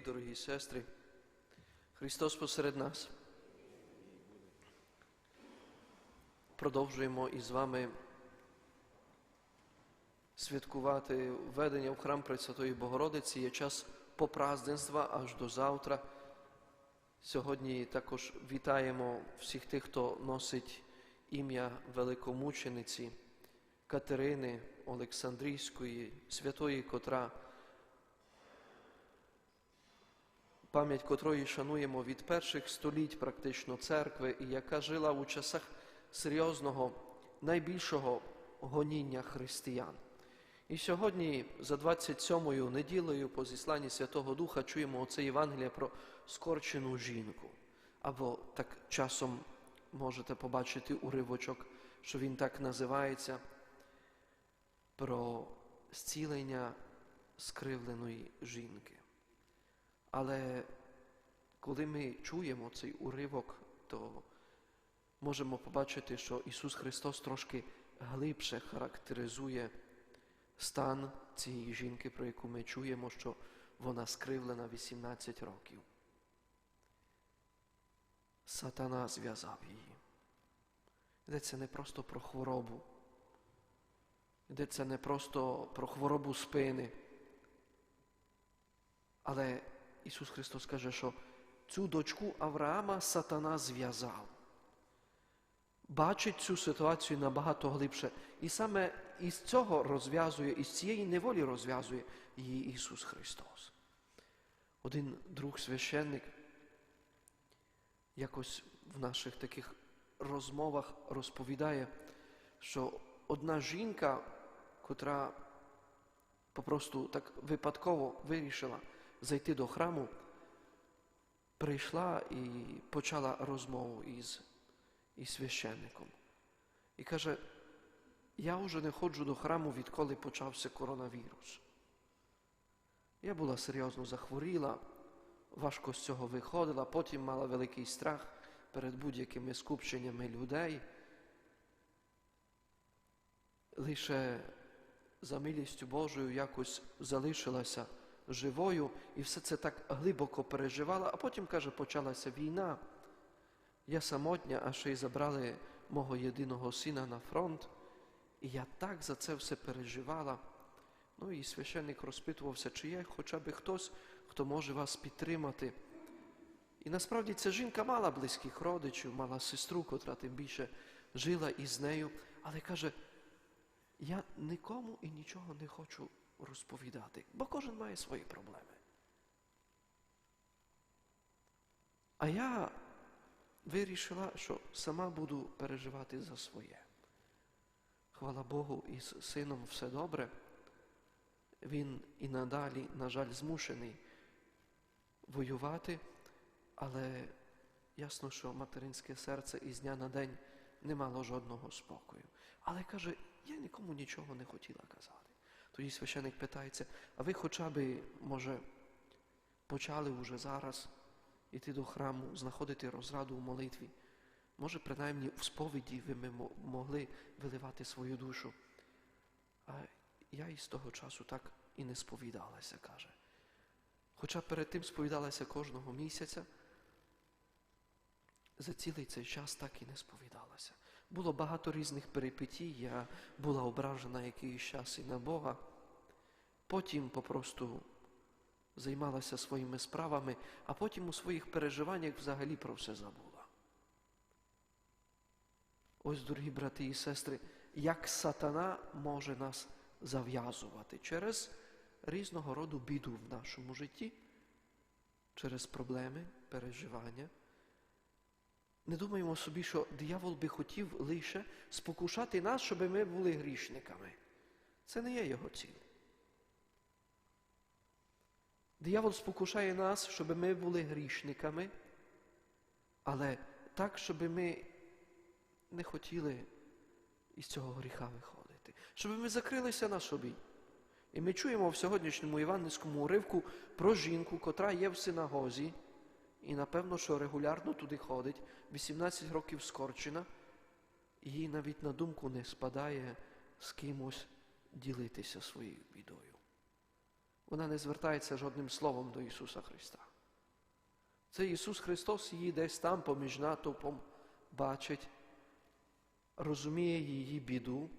дорогі сестри, Христос посеред нас. Продовжуємо із вами святкувати введення в храм Пресвятої Богородиці. Є час попразденства аж до завтра. Сьогодні також вітаємо всіх тих, хто носить ім'я великомучениці Катерини Олександрійської, святої, котра пам'ять котрої шануємо від перших століть практично церкви, і яка жила у часах серйозного, найбільшого гоніння християн. І сьогодні, за 27-ю неділею, по зісланні Святого Духа, чуємо оце Євангеліє про скорчену жінку. Або так часом можете побачити уривочок, що він так називається, про зцілення скривленої жінки. Але коли ми чуємо цей уривок, то можемо побачити, що Ісус Христос трошки глибше характеризує стан цієї жінки, про яку ми чуємо, що вона скривлена 18 років. Сатана зв'язав її. Йдеться не просто про хворобу, йдеться не просто про хворобу спини, але Ісус Христос каже, що цю дочку Авраама сатана зв'язав. Бачить цю ситуацію набагато глибше. І саме із цього розв'язує, із цієї неволі розв'язує її Ісус Христос. Один друг священник якось в наших таких розмовах розповідає, що одна жінка, котра попросту так випадково вирішила зайти до храму, прийшла і почала розмову із, із священником. І каже, я вже не ходжу до храму, відколи почався коронавірус. Я була серйозно захворіла, важко з цього виходила, потім мала великий страх перед будь-якими скупченнями людей. Лише за милістю Божою якось залишилася живою і все це так глибоко переживала, а потім, каже, почалася війна. Я самотня, а ще й забрали мого єдиного сина на фронт. І я так за це все переживала. Ну і священник розпитувався, чи є хоча б хтось, хто може вас підтримати. І насправді ця жінка мала близьких родичів, мала сестру, котра тим більше жила із нею, але каже, я нікому і нічого не хочу розповідати, бо кожен має свої проблеми. А я вирішила, що сама буду переживати за своє. Хвала Богу, із сином все добре. Він і надалі, на жаль, змушений воювати, але ясно, що материнське серце із дня на день не мало жодного спокою. Але каже, я нікому нічого не хотіла казати. Тоді священик питається, а ви хоча б, може, почали вже зараз йти до храму, знаходити розраду у молитві? Може, принаймні в сповіді ви ми могли виливати свою душу. А я із того часу так і не сповідалася, каже. Хоча перед тим сповідалася кожного місяця, за цілий цей час так і не сповідалася. Було багато різних перипетій, я була ображена якийсь час і на Бога. Потім попросту займалася своїми справами, а потім у своїх переживаннях взагалі про все забула. Ось, дорогі брати і сестри, як сатана може нас зав'язувати через різного роду біду в нашому житті, через проблеми, переживання. Не думаємо собі, що диявол би хотів лише спокушати нас, щоб ми були грішниками. Це не є його ціль. Диявол спокушає нас, щоб ми були грішниками, але так, щоб ми не хотіли із цього гріха виходити, щоб ми закрилися на собі. І ми чуємо в сьогоднішньому іванницькому уривку про жінку, котра є в синагозі, і напевно, що регулярно туди ходить, 18 років скорчена, і їй навіть на думку не спадає з кимось ділитися своєю бідою. Вона не звертається жодним словом до Ісуса Христа. Це Ісус Христос її десь там поміж натовпом бачить, розуміє її біду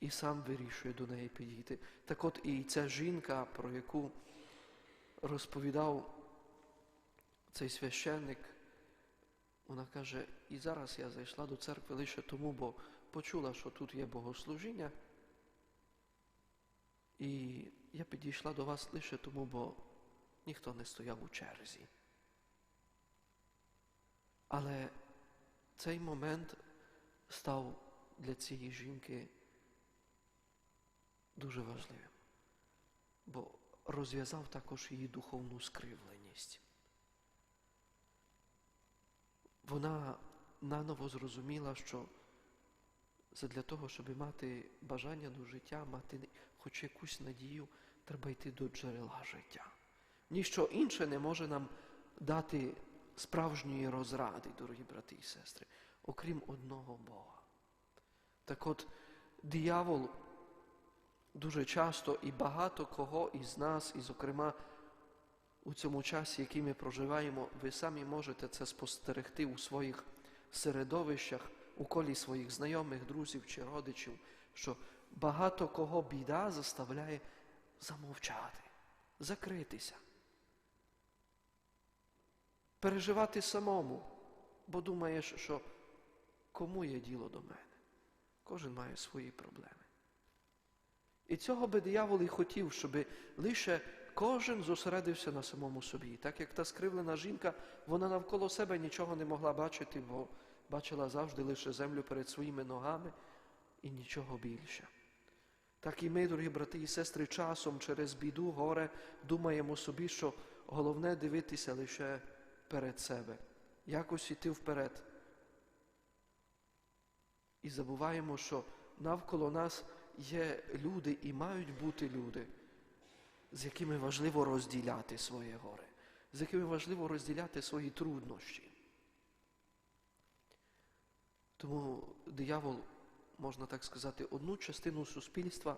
і сам вирішує до неї підійти. Так от і ця жінка, про яку розповідав цей священник, вона каже, і зараз я зайшла до церкви лише тому, бо почула, що тут є богослужіння. І я підійшла до вас лише тому, бо ніхто не стояв у черзі. Але цей момент став для цієї жінки дуже важливим, бо розв'язав також її духовну скривленість. Вона наново зрозуміла, що для того, щоб мати бажання до життя, мати хоч якусь надію, треба йти до джерела життя. Ніщо інше не може нам дати справжньої розради, дорогі брати і сестри, окрім одного Бога. Так от диявол дуже часто і багато кого із нас, і, зокрема, у цьому часі, який ми проживаємо, ви самі можете це спостерегти у своїх середовищах, у колі своїх знайомих, друзів чи родичів, що багато кого біда заставляє замовчати, закритися, переживати самому, бо думаєш, що кому є діло до мене? Кожен має свої проблеми. І цього би диявол і хотів, щоб лише кожен зосередився на самому собі. Так як та скривлена жінка, вона навколо себе нічого не могла бачити, бо бачила завжди лише землю перед своїми ногами і нічого більше. Так і ми, дорогі брати і сестри, часом через біду, горе думаємо собі, що головне дивитися лише перед себе, якось іти вперед. І забуваємо, що навколо нас є люди і мають бути люди, з якими важливо розділяти своє горе, з якими важливо розділяти свої труднощі. Тому диявол, можна так сказати, одну частину суспільства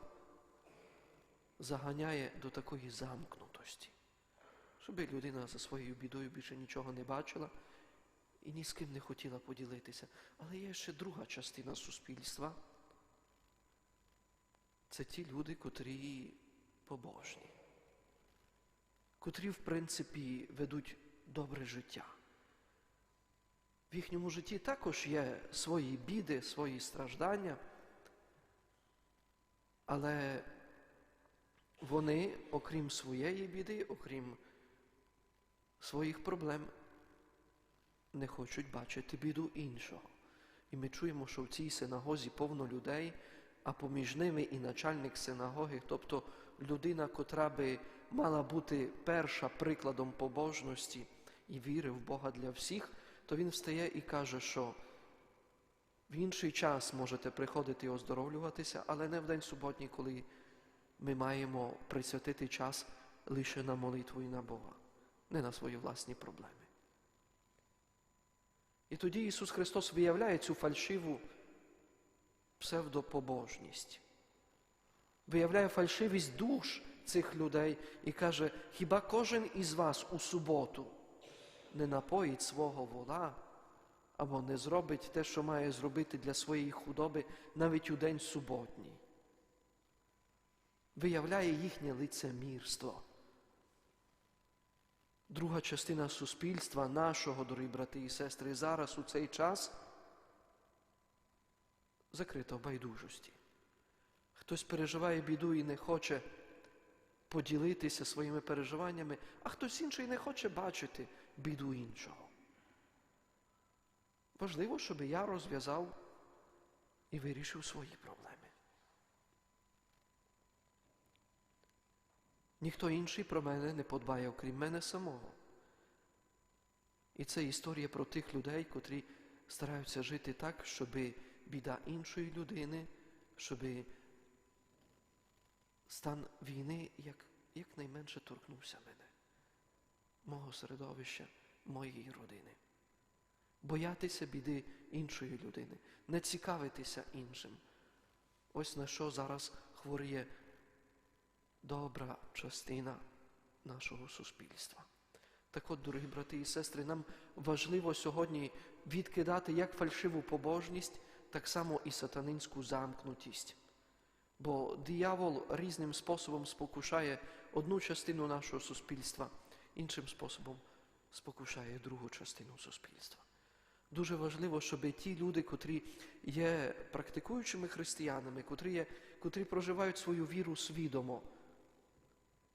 заганяє до такої замкнутості, щоб людина за своєю бідою більше нічого не бачила і ні з ким не хотіла поділитися. Але є ще друга частина суспільства. Це ті люди, котрі побожні, котрі, в принципі, ведуть добре життя. В їхньому житті також є свої біди, свої страждання, але вони, окрім своєї біди, окрім своїх проблем, не хочуть бачити біду іншого. І ми чуємо, що в цій синагозі повно людей, а поміж ними і начальник синагоги, тобто людина, котра би мала бути перша прикладом побожності і віри в Бога для всіх, то він встає і каже, що в інший час можете приходити і оздоровлюватися, але не в день суботній, коли ми маємо присвятити час лише на молитву і на Бога, не на свої власні проблеми. І тоді Ісус Христос виявляє цю фальшиву псевдопобожність, виявляє фальшивість душ цих людей і каже, хіба кожен із вас у суботу не напоїть свого вола або не зробить те, що має зробити для своєї худоби навіть у день суботній? Виявляє їхнє лицемірство. Друга частина суспільства нашого, дорогі брати і сестри, зараз у цей час закрита в байдужості. Хтось переживає біду і не хоче поділитися своїми переживаннями, а хтось інший не хоче бачити біду іншого. Важливо, щоб я розв'язав і вирішив свої проблеми. Ніхто інший про мене не подбає, окрім мене самого. І це історія про тих людей, котрі стараються жити так, щоб біда іншої людини, щоб стан війни як, якнайменше торкнувся мене, мого середовища, моєї родини. Боятися біди іншої людини, не цікавитися іншим. Ось на що зараз хворіє добра частина нашого суспільства. Так от, дорогі брати і сестри, нам важливо сьогодні відкидати як фальшиву побожність, так само і сатанинську замкнутість. Бо диявол різним способом спокушає одну частину нашого суспільства, іншим способом спокушає другу частину суспільства. Дуже важливо, щоб ті люди, котрі є практикуючими християнами, котрі, є, котрі проживають свою віру свідомо,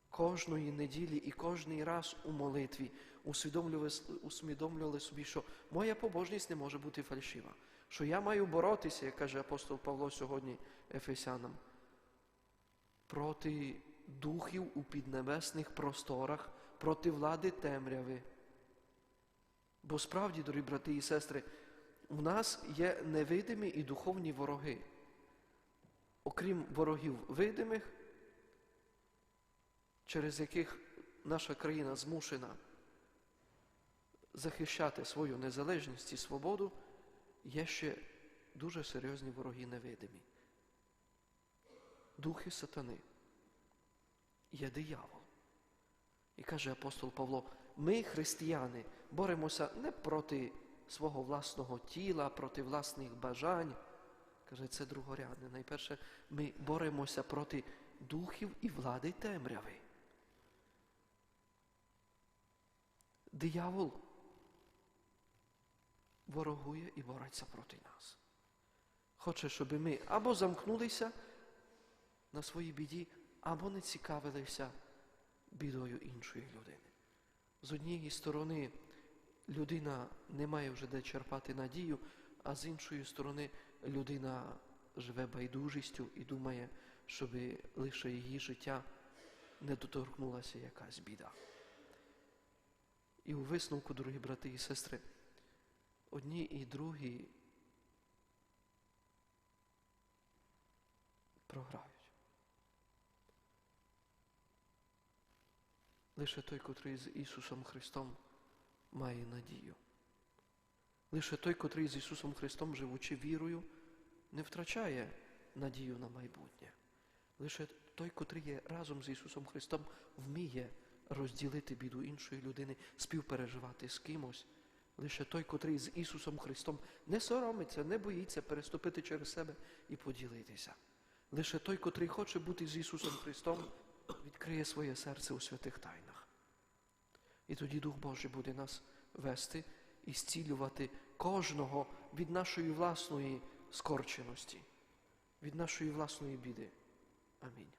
кожної неділі і кожний раз у молитві усвідомлювали, усвідомлювали собі, що моя побожність не може бути фальшива, що я маю боротися, як каже апостол Павло сьогодні Ефесянам, проти духів у піднебесних просторах, проти влади темряви. Бо справді, дорогі брати і сестри, у нас є невидимі і духовні вороги. Окрім ворогів видимих, через яких наша країна змушена захищати свою незалежність і свободу, є ще дуже серйозні вороги невидимі. Духи сатани. Є диявол. І каже апостол Павло, ми, християни, боремося не проти свого власного тіла, проти власних бажань. Каже, це другорядне. Найперше, ми боремося проти духів і влади темряви. Диявол ворогує і бореться проти нас. Хоче, щоб ми або замкнулися на своїй біді, або не цікавилися бідою іншої людини. З однієї сторони, людина не має вже де черпати надію, а з іншої сторони, людина живе байдужістю і думає, щоб лише її життя не доторкнулася якась біда. І у висновку, дорогі брати і сестри, одні і другі програють. Лише той, котрий з Ісусом Христом має надію. Лише той, котрий з Ісусом Христом, живучи вірою, не втрачає надію на майбутнє. Лише той, котрий є разом з Ісусом Христом, вміє розділити біду іншої людини, співпереживати з кимось. Лише той, котрий з Ісусом Христом не соромиться, не боїться переступити через себе і поділитися. Лише той, котрий хоче бути з Ісусом Христом, відкриє своє серце у святих тайнах. І тоді Дух Божий буде нас вести і зцілювати кожного від нашої власної скорченості, від нашої власної біди. Амінь.